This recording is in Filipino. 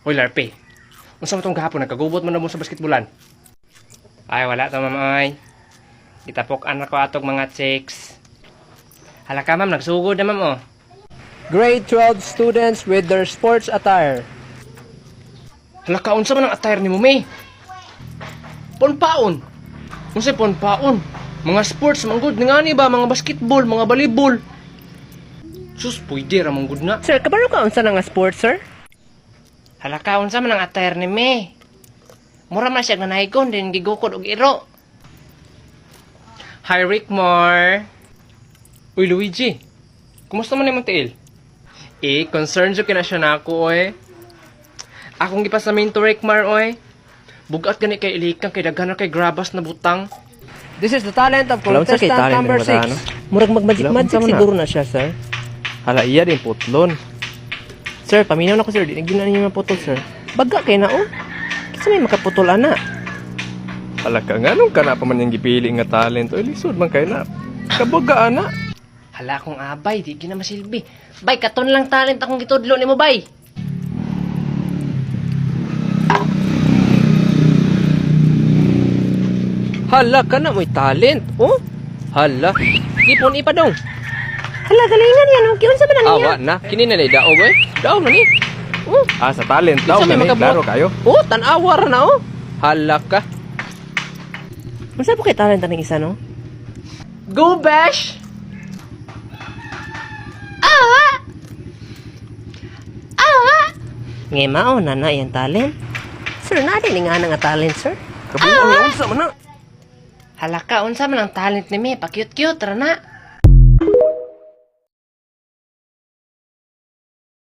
Hoy, Larpe. Unsa mo tong gahapon nagkagubot mo na mo sa basketbolan? Ay, wala to, ma'am ay. Itapokan ako atog mga chicks. Hala ka, ma'am, nagsugod na, ma'am, oh. Grade 12 students with their sports attire. Hala ka, unsa man ang attire ni mo, may? Ponpaon. Unsay ponpaon? Mga sports, mga good nga ni ba? Mga basketball, mga volleyball. Sus, pwede ra mong good na. Sir, kabalo ka unsa nga sports, sir? Hala ka, unsa man ang attire ni me? Mura man siya nanaygon, din gigukod og iro. Hi, Rickmore. Uy, Luigi. Kumusta man imong tiil? Eh, concerned jud kina siya nako, oy. Akong gipasamin to Rickmore, oy. Bugat gani kay ilikang kay daghan kay grabas na butang. This is the talent of sa contestant number ng bata, 6. ano? Murag magmagic-magic siguro na siya, sir. Hala, iya din putlon. Sir, paminaw na ko sir. Di na ninyo maputol, sir. Baga kay na, oh. Kasi may makaputol, ana. Hala ka, nga nung ka na pa man yung gipili nga talent. O, lisod man kayo na. Kabaga, ana. Hala akong abay, di gina masilbi. Bay, katon lang talent akong gitudlo nimo, bay. Hala ka na, may talent, oh. Hala. Ipon ipa dong. Hala, galingan yan. Okay, unsa ba na niya? Awa na. Kini na daog, eh. Daog na ni. Oh. Ah, sa talent daw. Makabuhat. klaro kayo. Oh, tanawar na, oh. Hala ka. Unsa po kay talent ng isa, no? Go, Bash! Ngay mao na na yung talent. Sir, natin nga nga talent, sir. Kabuang yung unsa man na. Hala ka, unsa man ang talent ni me? Pa-cute-cute, ra na.